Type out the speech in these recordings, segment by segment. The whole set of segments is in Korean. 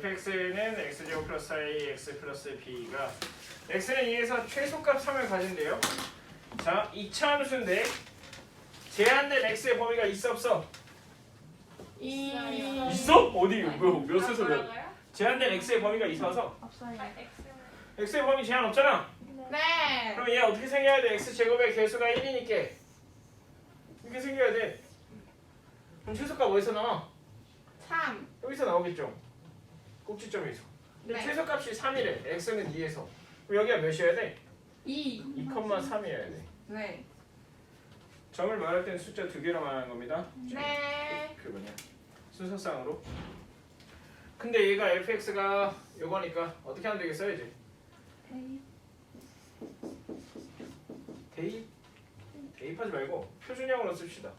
fx는 x제곱 플러스 i x 플러스 b가 x는 2에서 최소값 3을 가진대요. 자, 2차 함수인데 제한된 x의 범위가 있어 없어? 이 있어? 어디? 몇, 몇 수서 몇? 뭐라고요? 제한된 x의 범위가 있어서 없어요. 아, x의 범위 제한 없잖아. 네. 그럼 얘 어떻게 생겨야 돼? x 제곱의 개수가 1이니까 이렇게 생겨야 돼. 그럼 최소값 어디서 나와? 3. 여기서 나오겠죠. 꼭지점에서. 근데 네. 최소값이 3이래. x는 2에서. 그럼 여기가 몇이어야 돼? 2. 2,3이어야 돼. 네. 점을 말할 때는 숫자 두 개로 말하는 겁니다. 네. 그 뭐냐 순서상으로. 근데 얘가 fx가 요거니까 어떻게 하면 되겠어요 이제? 대입? 대입하지 말고 표준형으로 씁시다.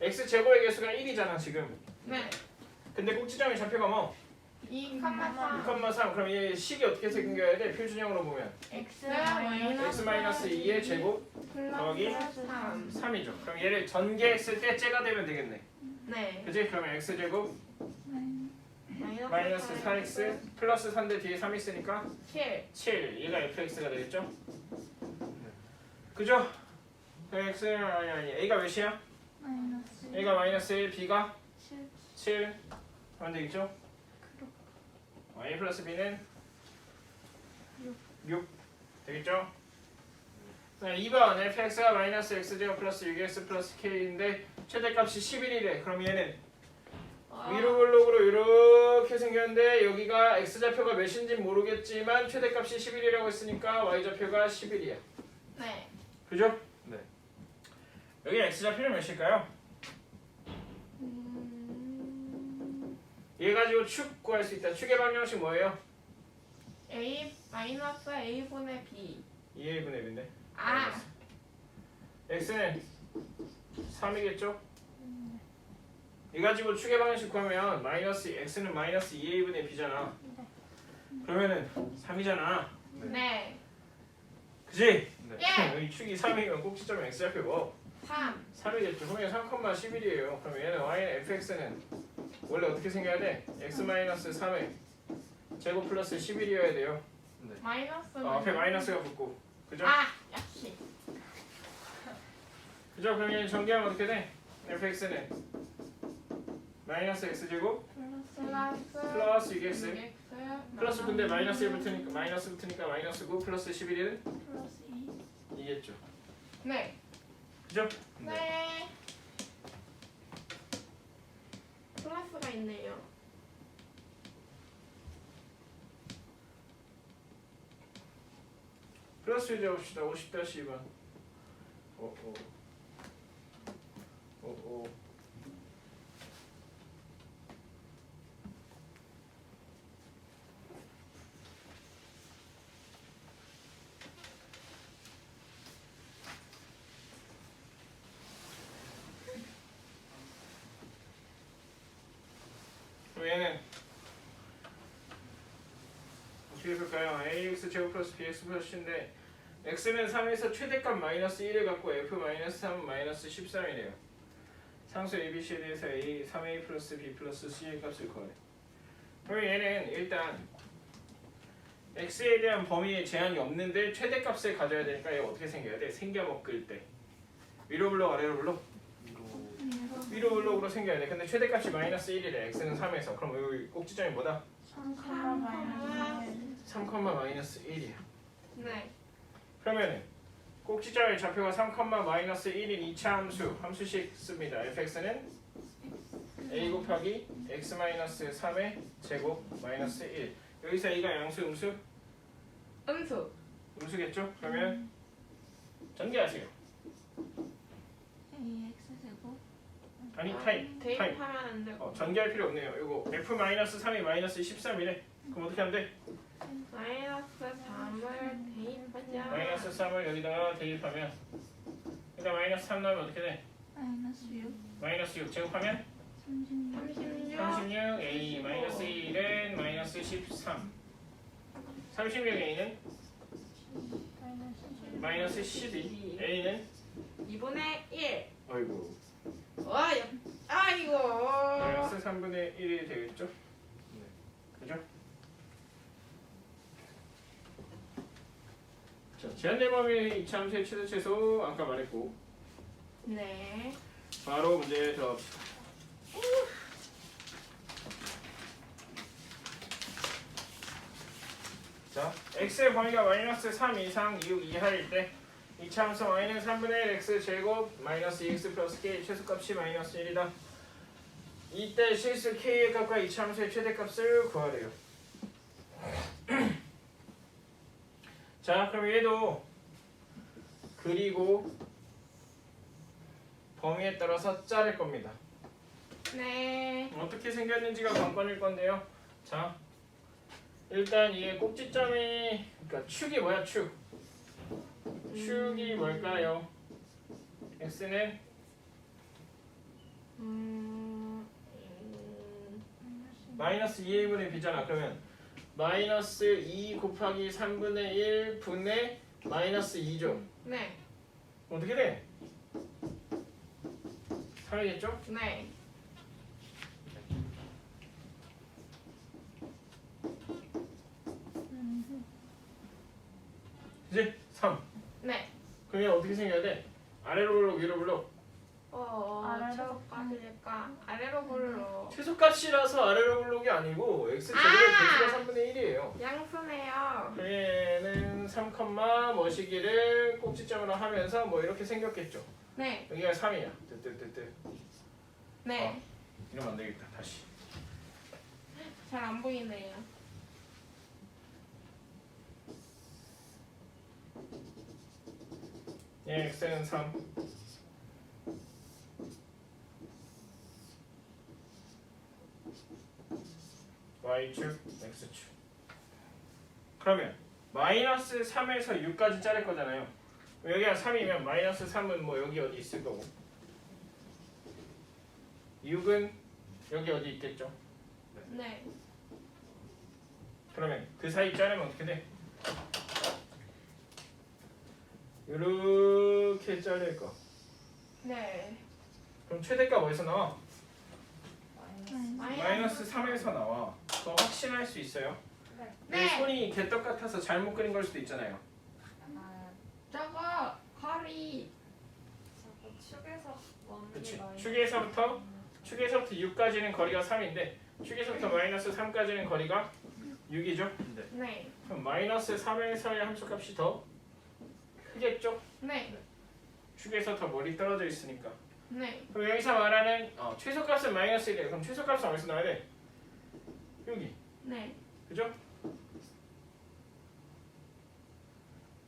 x 제곱의 개수가 1이잖아 지금. 네. 근데 꼭지점이 잡혀가 뭐 2, 2,3 그럼 얘 식이 어떻게 생겨야 돼? 표준형으로 보면 X x 마이너스 2의 제곱 더하기 3. 3이죠. 그럼 얘를 전개했을 때 째가 되면 되겠네. 네. 그지? 그러면 x 제곱 마이너스 4x 플러스 3대 뒤에 3 있으니까 7. 7 얘가 fx가 되겠죠? 그죠? 그럼 x 아니 아니 a가 몇이야? a가 마이너스 1 b가 7 하면 되겠죠? 어, a 플러스 b는 6 되겠죠? 자, 2번 fx가 마이너스 x제곱 플러스 6x 플러스 k인데 최대값이 11이래 그럼 얘는 위로 블록으로 이렇게 생겼는데 여기가 x좌표가 몇인지 모르겠지만 최대값이 11이라고 했으니까 y좌표가 11이야 네. 그죠? 네 여기 x좌표는 몇일까요? 얘 가지고 축 구할 수 있다 축의 방정식 뭐예요? A 마이너스 A분의 B. 2a분의 b인데 아. x는 3이겠죠? 이 가지고 축의 방정식 구하면 마이너스 x는 마이너스 2a분의 b잖아 그러면은 3이잖아 네. 그지? 예. 여기 축이 3이면 꼭지점 x좌표 뭐? 3. 3이겠죠. 그러면 3,11이에요. 그럼 얘는 y는 fx는 원래 어떻게 생겨야 돼? x-3에 제곱 플러스 11이어야 돼요. 마이너스. 어, 앞에 마이너스가 붙고. 그죠? 아, 역시. 그죠? 그럼 얘는 전개하면 어떻게 돼? fx는 마이너스 x제곱 플러스. 플러스 6x 6x. 플러스 근데 마이너스 1 붙으니까 마이너스 붙으니까 마이너스 9 플러스 11은 이겠죠. 네. 그죠? 네. 플러스가 있네요. 플러스 유지해 봅시다. 50-2번. 오, 오. 오, 오. 얘는 어떻게 해볼까요? ax 제곱 플러스 bx 플러스 c인데 x는 3에서 최대값 마이너스 1을 갖고 f 마이너스 3은 마이너스 13이래요. 상수 ABC에 대해서 a 3a 플러스 b 플러스 c의 값을 구하래. 그럼 얘는 일단 x에 대한 범위에 제한이 없는데 최대값을 가져야 되니까 얘가 어떻게 생겨야 돼? 생겨 먹을 때 위로 블록 아래로 블록 위로 블록으로 생겨야 돼. 근데 최대값이 마이너스 1이래. x는 3에서 그럼 여기 꼭지점이 뭐다? 3, 마이너스 1이야. 네. 그러면은 꼭지점의 좌표가 3, 마이너스 1인 2차 함수 함수식 씁니다. fx는 a 곱하기 x 마이너스 3의 제곱 마이너스 1 여기서 a가 양수 음수 음수. 음수겠죠? 그러면 전개하세요. 아니 타임 타임 대입하면 안 되고. 어, 전개할 필요 없네요. 이거 f 마이너스 3이 마이너스 13이래. 그럼 어떻게 하면 돼? 마이너스 3을 대입하자. 마이너스 3을 여기다가 대입하면 일단 마이너스 3 나오면 어떻게 돼? 마이너스 6 제곱하면 36. 36 a 마이너스 1은 마이너스 13 36 a는 마이너스 12 a는 2분의 1. 아이고 와, 야. 아이고. 마이너스 3분의 1이 되겠죠? 네. 그죠? 자, 제한된 범위 이차함수의 최대 최소 아까 말했고 네. 바로 문제 들어갑시다. 자, x의 범위가 마이너스 3 이상 6 이하일 때 이차함수 y는 3분의 1 x 제곱 마이너스 2x 플러스 k 최소값이 마이너스 1이다. 이때 실수 k의 값과 이차함수의 최대값을 구하래요. 자, 그럼 얘도 그리고 범위에 따라서 자를 겁니다. 네. 어떻게 생겼는지가 관건일 건데요. 자, 일단 이게 꼭지점이 그러니까 축이 뭐야 축? 축이 뭘까요? x는 음. 음. 마이너스 2분의 b잖아. 그러면 마이너스 2 곱하기 3분의 1 분의 마이너스 2죠. 네. 어떻게 돼? 3이겠죠? 네. 이제 3. 네. 그러면 어떻게 생겨야 돼? 아래로 불러 위로 불러? 어. 아래로. 최소값일까? 아래로 불러. 최소값이라서 아래로 불러기 아니고 x 제곱의 아! 개수가 3분의 1이에요. 양수네요. 얘는 3, 뭐시기를 꼭지점으로 하면서 뭐 이렇게 생겼겠죠. 네. 여기가 3이야. 뜨뜨뜨뜨. 네. 이러면 안 되겠다. 다시. 잘 안 보이네요. 얘 x는 3. y축, x축. 그러면 마이너스 3에서 6까지 자를 거잖아요. 여기가 3이면 마이너스 3은 뭐 여기 어디 있을 거고 6은 여기 어디 있겠죠. 네. 그러면 그 사이 자르면 어떻게 돼? 이렇게 자를 거. 네. 그럼 최대값 어디서 나와? 마이너스. 마이너스 3에서 나와. 그거 확신할 수 있어요? 네. 손이 개떡 같아서 잘못 그린 걸 수도 있잖아요. 저거 거리. 자꾸 축에서 그치? 축에서부터 축에서부터 6까지는 거리가 3인데 축에서부터 마이너스 3까지는 거리가 6이죠? 네. 네. 그럼 마이너스 3에서의 함수값이 더 크겠죠? 네. 축에서 더 멀리 떨어져 있으니까. 네. 그럼 여기서 말하는 어, 최소값은 마이너스 1이에요. 그럼 최소값은 어디서 나와야 돼? 여기. 네. 그죠?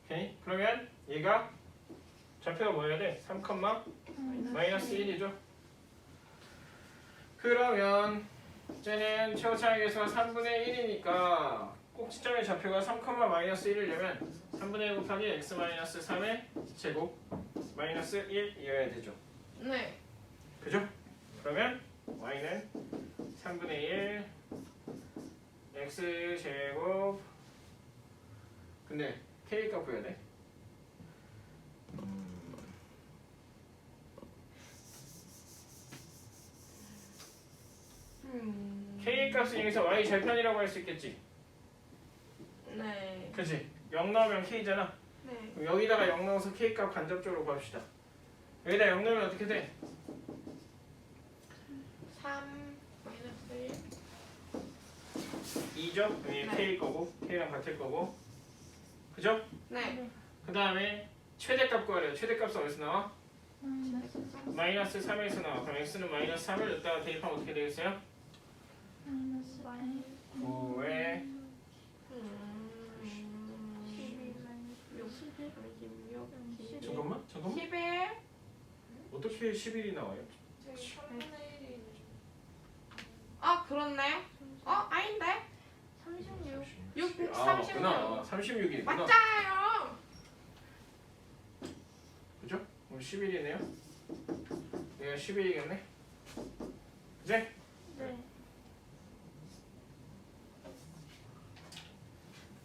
오케이. 그러면 얘가 좌표가 뭐여야 돼? 3, 마이너스 1이죠. 그러면 이제는 최고차의 개수가 3분의 1이니까 꼭지점의 좌표가 3, 마이너스 1이려면 3분의 1 곱하기 x 마이너스 3의 제곱 마이너스 1이어야 되죠. 네. 그죠? 그러면 y는 3분의 1 x 제곱 근데 k 값 구해야 돼? 음. k 값은 여기서 y 절편이라고 할 수 있겠지? 네. 그치? 0 넣으면 k잖아 네. 그럼 여기다가 0 넣어서 k 값 간접적으로 구합시다 여기다 0 넣으면 어떻게 돼? 3 마이너스 1. 2죠? 여기 네. k 거고 k랑 같을 거고 그죠? 네. 그 다음에 최대값 구하래요 최대값은 어디서 나와? 마이너스 마이너스 3에서 나와 그럼 x는 마이너스 3을 여기다가 대입하면 어떻게 되겠어요? 마이너스 9에 음. 11 36 잠깐만 잠깐만. 11 어떻게 11이 나와요? 저기 3분의 1이 아 그렇네. 어 아닌데. 36 6아36 맞구나. 36이구나. 맞잖아요. 그죠? 그럼 11이네요. 얘가 11이겠네. 그지? 네.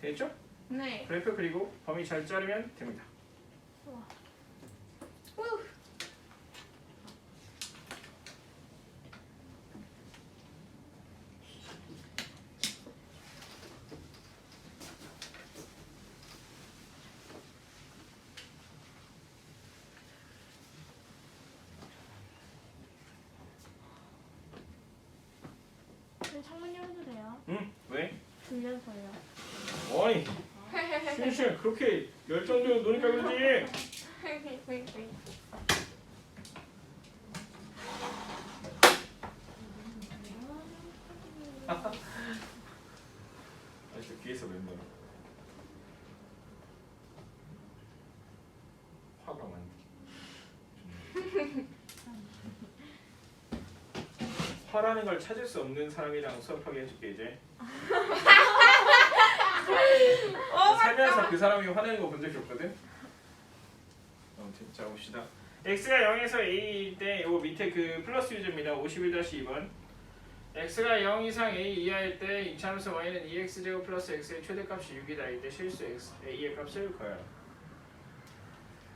됐죠? 네. 그래프 그리고 범위 잘 자르면 됩니다. 네, 창문 열어도 돼요? 응? 왜? 들려서요. 어이 슈슈 그렇게 열정적으로 노니까 그러지. 아저 뒤에서 멤버 화가 많네. 화라는 걸 찾을 수 없는 사람이랑 수업하게 해줄게 이제 그 사람이 화내는 거 본 적이 없거든? 아무튼 자 봅시다. X가 0에서 a일 때요 밑에 그 플러스 유저입니다. 51-2번. X가 0 이상 a 이하일 때 이차함수 y는 2x제곱 플러스 x의 최대값이 6이다 이때 실수 x a의 값을 구해라.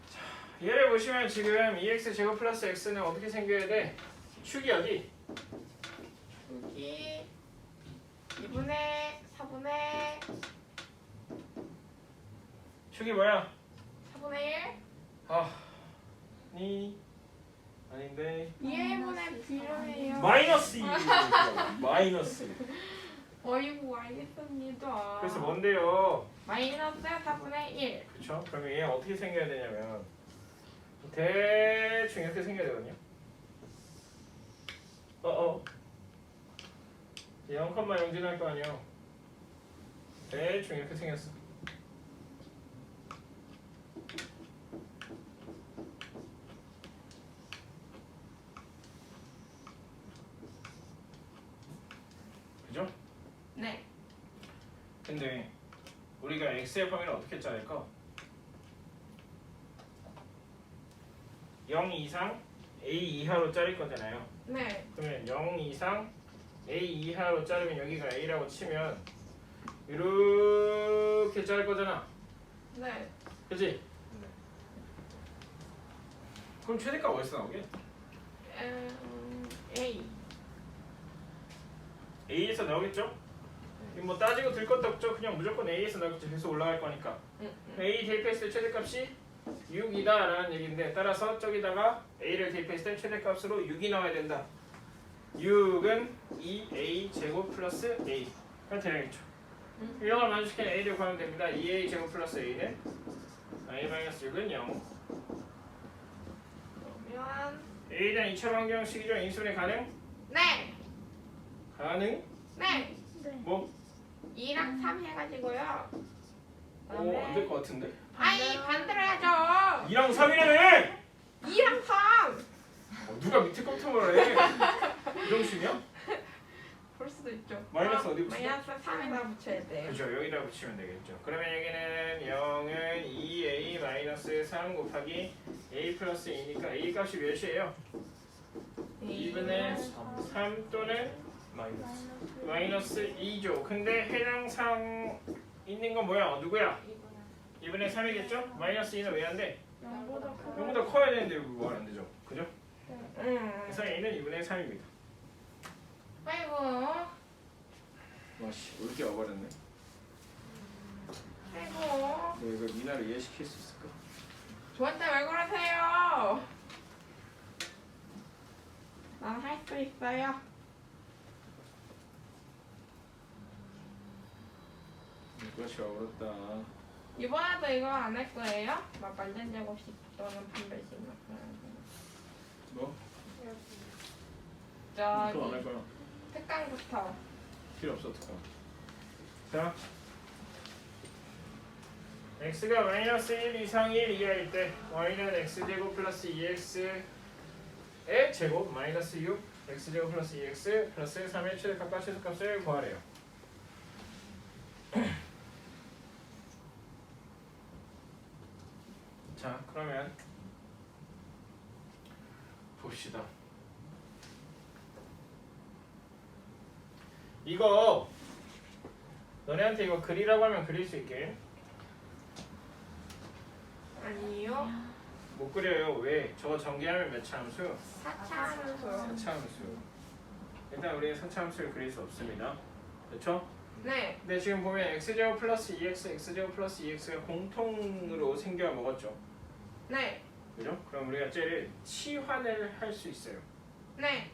자 얘를 보시면 지금 2x제곱 플러스 x는 어떻게 생겨야 돼? 축이 어디? 여기 2분의 4분의 축이 뭐야? 4분의 1 아, 니 아닌데. 2분의 B분의요. 마이너스 2 마이너스 어이구 알겠습니다. 그래서 뭔데요? 마이너스 4분의 1 그쵸? 그러면 얘 어떻게 생겨야 되냐면 대충 이렇게 생겨야 되거든요. 어어. 0,0 지날 거 아니에요. 대충 이렇게 생겼어 그죠? 네 근데 우리가 x의 범위를 어떻게 짜낼까? 0 이상 a 이하로 자를 거잖아요. 네. 그러면 0 이상 a 이하로 자르면 여기가 a라고 치면 이렇게 자를 거잖아. 네. 그지? 그럼 최대값 어디서 나오게? 음, A a에서 나오겠죠? 뭐 따지고 들 것도 없죠. 그냥 무조건 a에서 나오겠죠. 계속 올라갈 거니까. 음, A 대입했을 때 최대값이 6이다라는 얘기인데 따라서 저기다가 A를 대입했을 때 최대값으로 6이 나와야 된다. 6은 2A 제곱 플러스 A 이렇게 되겠죠. 음. 이런 걸 만족시키는 A를 구하면 됩니다. 2A 제곱 플러스 A는 A-6은 0 그러면 대한 2차 방정식이죠. 인수분해 가능? 네. 가능? 네. 네. 뭐? 2랑 3 해가지고요. 오, 안 될 것 같은데? 아이 반대로 해야죠. 2랑 3이라며! 2랑 3. 어, 누가 밑에 컴퓨터를 해? 이정식이야? 볼 수도 있죠. 마이너스 아, 어디 붙여? 마이너스 3에다 붙여야 돼요. 그죠 여기다 붙이면 되겠죠 그러면 여기는 0은 2a 3 곱하기 a 플러스 2니까 a 값이 몇이에요? 2분의 3 또는 마이너스. 마이너스 2죠 근데 해당 상 있는 건 뭐야? 어, 누구야? 2분의 3이겠죠? 마이너스 2는 왜 안 돼? 0보다 크고. 0보다 커야 되는데 왜 뭐가 안 되죠? 그죠? 음. 그래서 a는 2분의 3입니다 아이고. 와씨 올게 와버렸네 아이고. 너 이거 미나를 이해시킬 수 있을까? 저한테 왜 그러세요? 난 할 수 있어요. 이것이 어렵다 이번에도 이거 안 할 거예요? 막 완전 제곱식 또는 분별식 막 그런 뭐? 거. 또안 저기 할 거야 특강부터. 필요 없어 어떡하 자 x가 마이너스 1 이상 1 이하일 때 y는 x제곱 플러스 2x의 제곱 마이너스 6 x제곱 플러스 2x 플러스 3의 최대값과 최소값을 구하래요 자 그러면 봅시다 이거 너네한테 이거 그리라고 하면 그릴 수 있게 아니요. 못 그려요 왜? 저거 전개하면 몇 차 함수? 4차 함수. 4차 함수 일단 우리는 4차 함수를 그릴 수 없습니다 그렇죠? 네. 근데 지금 보면 x제곱 플러스 2x, x제곱 플러스 2x가 공통으로 생겨 먹었죠 네. 그죠? 그럼 우리가 쟤를 치환을 할 수 있어요 네.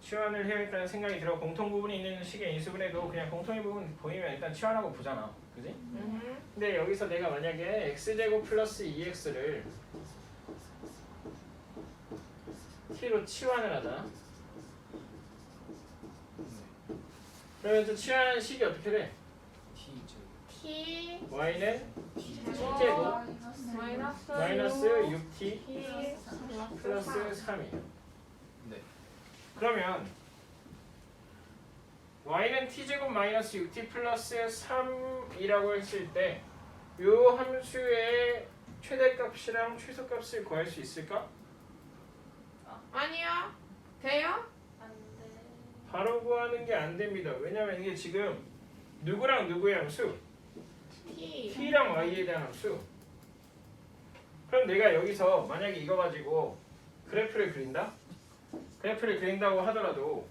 치환을 해야겠다는 생각이 들어 공통 부분이 있는 식의 인수분 해도 그냥 공통의 부분 보이면 일단 치환하고 보잖아 그지? 음. 근데 여기서 내가 만약에 x제곱 플러스 2x를 t로 치환을 하자 그러면 또 치환하는 식이 어떻게 돼? T y는 제곱 제곱 마이너스 마이너스 6t T 플러스 플러스 3이에요 네. 그러면 y는 t제곱 마이너스 6t 플러스 3이라고 했을 때 이 함수의 최대값이랑 최소값을 구할 수 있을까? 아니요. 돼요? 바로 구하는 게 안 됩니다. 왜냐면 이게 지금 누구랑 누구의 함수? T. t랑 y에 대한 함수. 그럼 내가 여기서 만약에 이거 가지고 그래프를 그린다? 그래프를 그린다고 하더라도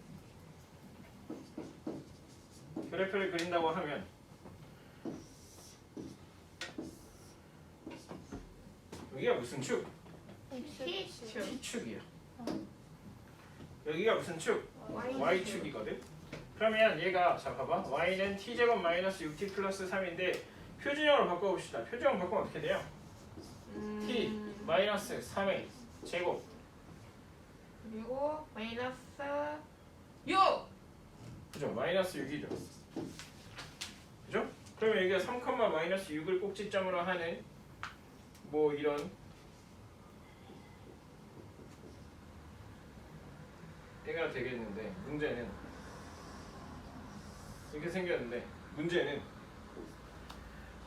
그래프를 그린다고 하면 여기가 무슨 축? T. t축이야. 여기가 무슨 축? Y. y축이거든. 그러면 얘가 자 봐봐 y는 t제곱 마이너스 6t 플러스 3인데 표준형으로 바꿔봅시다. 표준형 바꾸면 어떻게 돼요? 음. t 마이너스 3의 제곱 그리고 마이너스 6. 그죠? 마이너스 6이죠. 그죠? 그러면 여기가 3, 마이너스 6을 꼭지점으로 하는 뭐 이런 때가 되겠는데 문제는 이렇게 생겼는데 문제는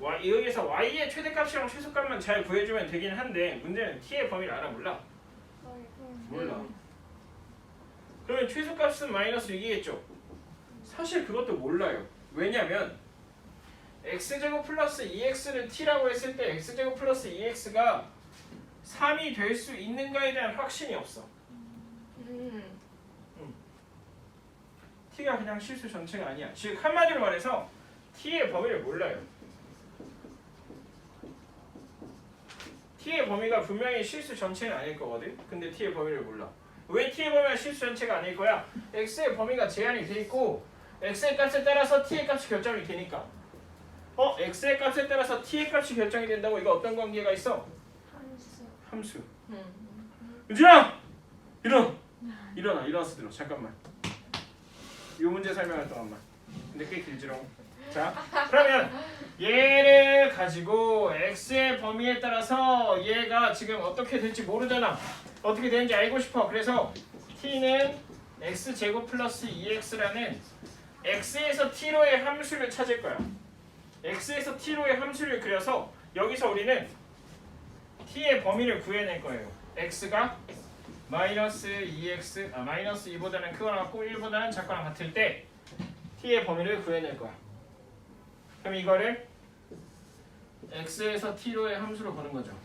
여기서 y의 최대값이랑 최소값만 잘 구해주면 되긴 한데 문제는 t의 범위를 알아 몰라? 몰라. 그러면 최소값은 마이너스 6이겠죠? 사실 그것도 몰라요. 왜냐면 x제곱 플러스 2x를 t라고 했을 때 x제곱 플러스 2x가 3이 될 수 있는가에 대한 확신이 없어. 음. t가 그냥 실수 전체가 아니야. 즉 한마디로 말해서 t의 범위를 몰라요. T의 범위가 분명히 실수 전체는 아닐 거거든. 근데 t의 범위를 몰라. 왜 t의 범위가 실수 전체가 아닐 거야? x의 범위가 제한이 돼 있고 x의 값에 따라서 t의 값이 결정이 되니까. 어? x의 값에 따라서 t의 값이 결정이 된다고 이거 어떤 관계가 있어? 함수. 음. 은진아! 일어나! 일어나 일어나서 들어 잠깐만 이 문제 설명할 동안만 근데 꽤 길지롱 자 그러면 얘를 가지고 x의 범위에 따라서 얘가 지금 어떻게 될지 모르잖아. 어떻게 되는지 알고 싶어. 그래서 t는 x제곱 플러스 2x라는 x에서 t로의 함수를 찾을 거야. x에서 t로의 함수를 그려서 여기서 우리는 t의 범위를 구해낼 거예요. x가 마이너스 2x 아 마이너스 2보다는 크거나 같고 1보다는 작거나 같을 때 t의 범위를 구해낼 거야. 그럼 이거를 x에서 t로의 함수로 보는 거죠.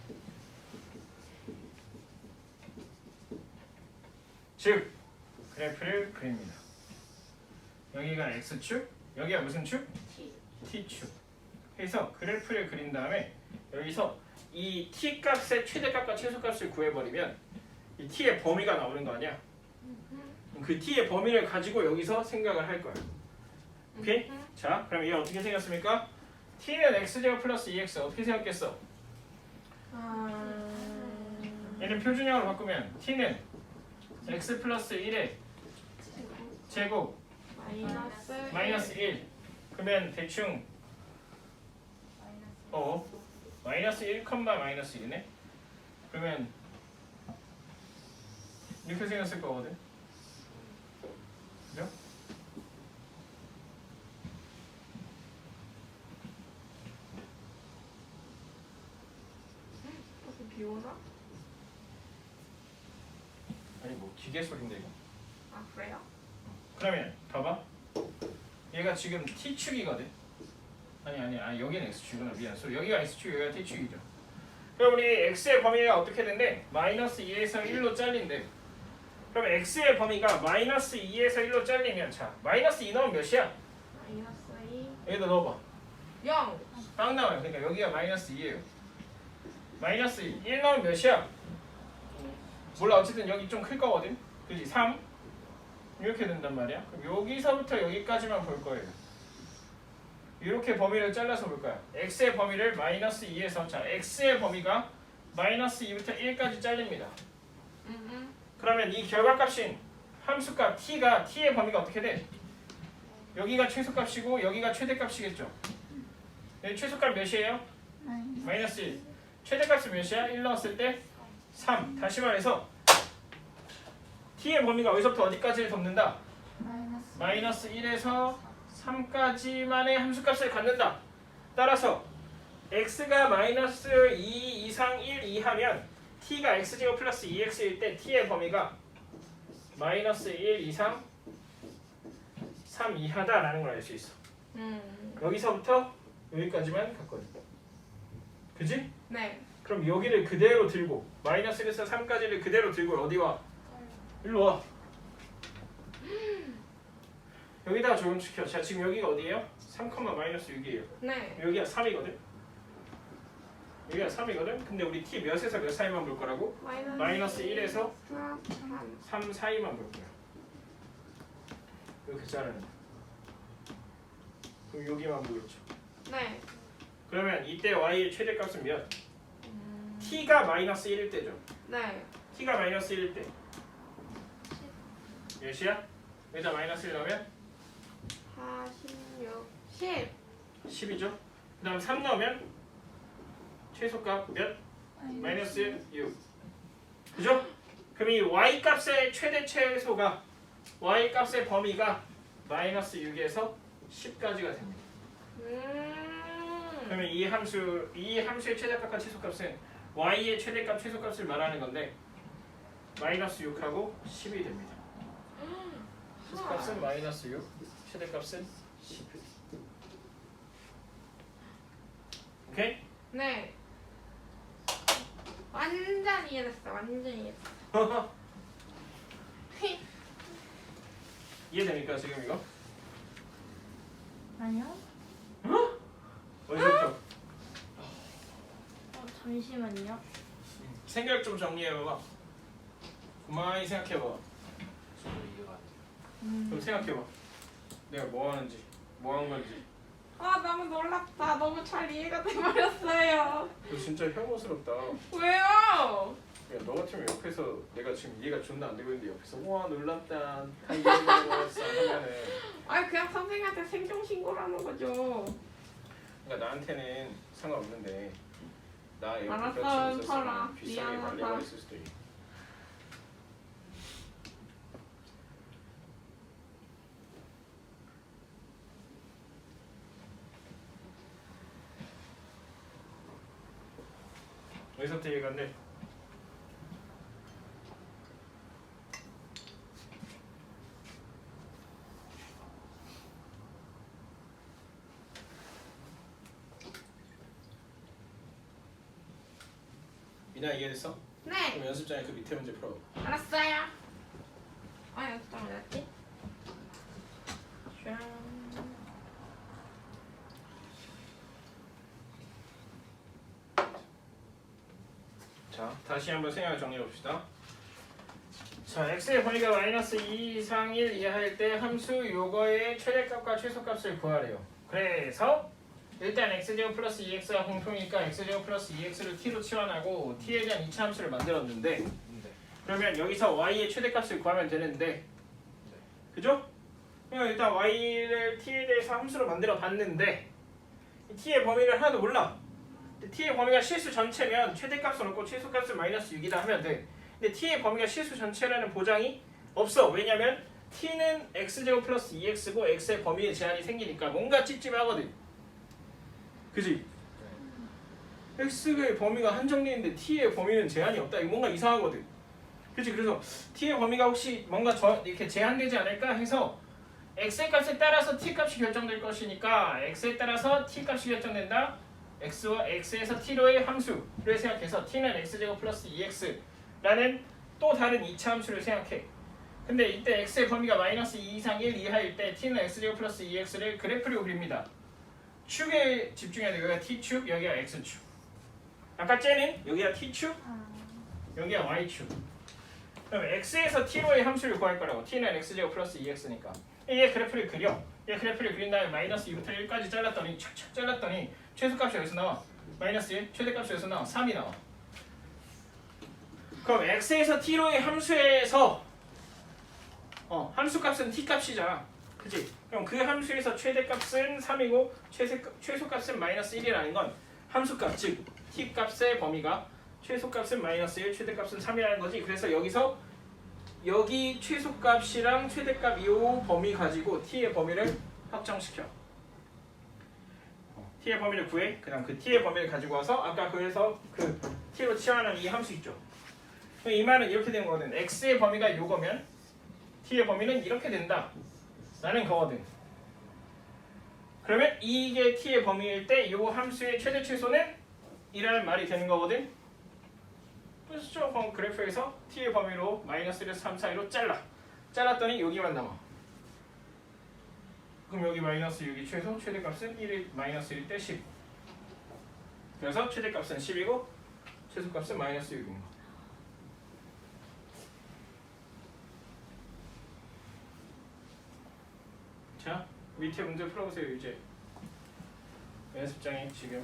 즉 그래프를 그립니다. 여기가 x축, 여기가 무슨 축? T. t축. 그래서 그래프를 그린 다음에 여기서 이 t 값의 최대값과 최소값을 구해버리면 이 t의 범위가 나오는 거 아니야? 그 t의 범위를 가지고 여기서 생각을 할 거야. 오케이? 자, 그럼 얘 어떻게 생겼습니까? t는 x제곱 플러스 2x 어떻게 생겼겠어? 아. 얘는 표준형으로 바꾸면 t는 x 플러스 1의 제곱 마이너스 마이너스 1 그러면 대충 어 마이너스 1, 마이너스 1이네 그러면 이렇게 생겼을 거거든 그죠? 혹시 비 오나? 아니 뭐 기계 소리인데 이거 아 그래요? 그러면 봐봐 얘가 지금 t축이거든 아니 아니 아니 여기는 x축이구나 미안 소리 여기가 x축 여기가 t축이죠 그럼 우리 x의 범위가 어떻게 된대? 마이너스 2에서 1로 잘린대 그럼 x의 범위가 마이너스 2에서 1로 잘리면 자 마이너스 2 넣으면 몇이야? 마이너스 2. 여기다 넣어봐 0. 빵 나와요 그러니까 여기가 마이너스 2예요 마이너스 2 1 넣으면 몇이야? 몰라 어쨌든 여기 좀 클 거거든 그지 3 이렇게 된단 말이야. 그럼 여기서부터 여기까지만 볼 거예요. 이렇게 범위를 잘라서 볼 거야. x의 범위를 마이너스 2에서 자 x의 범위가 마이너스 2부터 1까지 잘립니다. 음, 그러면 이 결과값인 함수값 t가 t의 범위가 어떻게 돼? 여기가 최소값이고 여기가 최대값이겠죠. 여기 최소값 몇이에요? 마이너스 1. 최대값은 몇이야? 1 넣었을 때 3. 다시 말해서 t의 범위가 어디서부터 어디까지를? 마이너스 마이너스 1에서 3까지만의 함수값을 갖는다. 따라서 x가 마이너스 2 이상 1 이하면 t가 x제곱 플러스 2x일 때 t의 범위가 마이너스 1 이상 3 이하다라는 걸 알 수 있어. 음. 여기서부터 여기까지만 갔거든. 그지? 네. 그럼 여기를 그대로 들고 마이너스 1에서 3까지를 그대로 들고 어디 와? 일로 와. 여기다가 적용시켜. 자 지금 여기가 어디예요? 3, 마이너스 6이에요. 네. 여기가 3이거든. 여기가 3이거든. 근데 우리 t 몇에서 몇 사이만 볼 거라고? 마이너스, 마이너스 1에서 3. 3 사이만 볼 거야. 이렇게 자르는. 거. 그럼 여기만 보겠죠. 네. 그러면 이때 y의 최대값은 몇? 음. t가 마이너스 1일 때죠. 네. t가 마이너스 1일 때 몇이야? 여기다 마이너스 1 넣으면 46, 10. 10이죠. 그 다음 3 넣으면 최소값 몇? 마이너스 6. 그죠? 그럼 이 y 값의 최대 최소가 y 값의 범위가 마이너스 6에서 10까지가 됩니다. 음. 그러면 이 함수 이 함수의 최대값과 최소값은 y의 최대값 최소값을 말하는 건데 마이너스 6하고 10이 됩니다. 최소값은 마이너스 6, 최대값은 10. 오케이? 네. 완전 이해됐어. 완전 이해됐어. 이해됩니까 지금 이거? 아니요? 어디서부터? 어, 잠시만요 생각 좀 정리해봐봐. 그만히 생각해봐. 음, 그럼 생각해봐. 내가 뭐 하는지, 뭐 한 건지. 아 너무 놀랍다. 너무 잘 이해가 돼버렸어요. 너 진짜 혐오스럽다. 왜요? 야, 너 같으면 옆에서 내가 지금 이해가 존나 안 되고 있는데 옆에서 와 놀랍다 다 이해해버렸어 하면은 아 그냥 선생님한테 생존 신고라는 거죠. 그러니까 나한테는 상관없는데 나 옆에 알았어, 며칠 있었으면 설아. 비싸게 미안하다. 말려가 있을 수도 있고 어디서부터 이해 미나 이해됐어? 네. 그럼 연습장에 그 밑에 문제 풀어 알았어요. 아 연습장 어디였지? 짠. 자, 다시 한번 생각을 정리해 봅시다. 자, x의 범위가 마이너스 2 이상 1 이하일 때 함수 요거의 최대값과 최소값을 구하래요. 그래서 일단 x제곱 플러스 2x가 공통이니까 x제곱 플러스 2x를 t로 치환하고 t에 대한 2차 함수를 만들었는데 그러면 여기서 y의 최대값을 구하면 되는데 그죠? 그러니까 일단 y를 t에 대해서 함수로 만들어 봤는데 이 t의 범위를 하나도 몰라. t의 범위가 실수 전체면 최대값을 넣고 최소값을 마이너스 6이다 하면 돼. 근데 t의 범위가 실수 전체라는 보장이 없어. 왜냐면 t는 x제곱 플러스 2x고 x의 범위에 제한이 생기니까 뭔가 찝찝하거든. 그지? x의 범위가 한정되는데 t의 범위는 제한이 없다. 이거 뭔가 이상하거든. 그지? 그래서 t의 범위가 혹시 뭔가 저 이렇게 제한되지 않을까 해서 x의 값에 따라서 t 값이 결정될 것이니까 x에 따라서 t 값이 결정된다. x와 x에서 t로의 함수를 생각해서 t는 x제곱 플러스 2x라는 또 다른 2차 함수를 생각해. 근데 이때 x의 범위가 마이너스 2 이상 1 이하일 때 t는 x제곱 플러스 2x를 그래프로 그립니다. 축에 집중해야 돼. 여기가 t축, 여기가 x축. 아까 쟤는 여기가 t축, 아, 여기가 y축. 그럼 x에서 t로의 함수를 구할 거라고. t는 x제곱 플러스 2x니까. 얘 그래프를 그려. 얘 그래프를 그린 다음에 마이너스 2부터 1까지 잘랐더니 착착 잘랐더니 최소값이 여기서 나와. 마이너스 1, 최대값이 여기서 나와. 3이 나와. 그럼 x에서 t로의 함수에서 어 함수값은 t값이잖아. 그지? 그럼 그 함수에서 최대값은 3이고 최세, 최소 값은 마이너스 1이라는 건 함수값 즉 t값의 범위가 최소값은 마이너스 1, 최대값은 3이라는 거지. 그래서 여기서 여기 최소값이랑 최대값 이 범위 가지고 t의 범위를 확정시켜. 어, t의 범위를 구해. 그다음 그 t의 범위를 가지고 와서 아까 그래서 그 t로 치환한 이 함수 있죠. 그럼 이 말은 이렇게 되는 거거든. x의 범위가 요거면 t의 범위는 이렇게 된다. 라는 거거든. 그러면 이게 t의 범위일 때 이 함수의 최대 최소는 이라는 말이 되는 거거든. 그렇죠. 그럼 그래프에서 t의 범위로 마이너스 1에서 3 사이로 잘라. 잘랐더니 여기만 남아. 그럼 여기 마이너스 6이 최소, 최대값은 1이 마이너스 1대 10. 그래서 최대값은 10이고 최소값은 마이너스 6인 거. 자, 밑에 문제 풀어보세요 이제. 연습장에 지금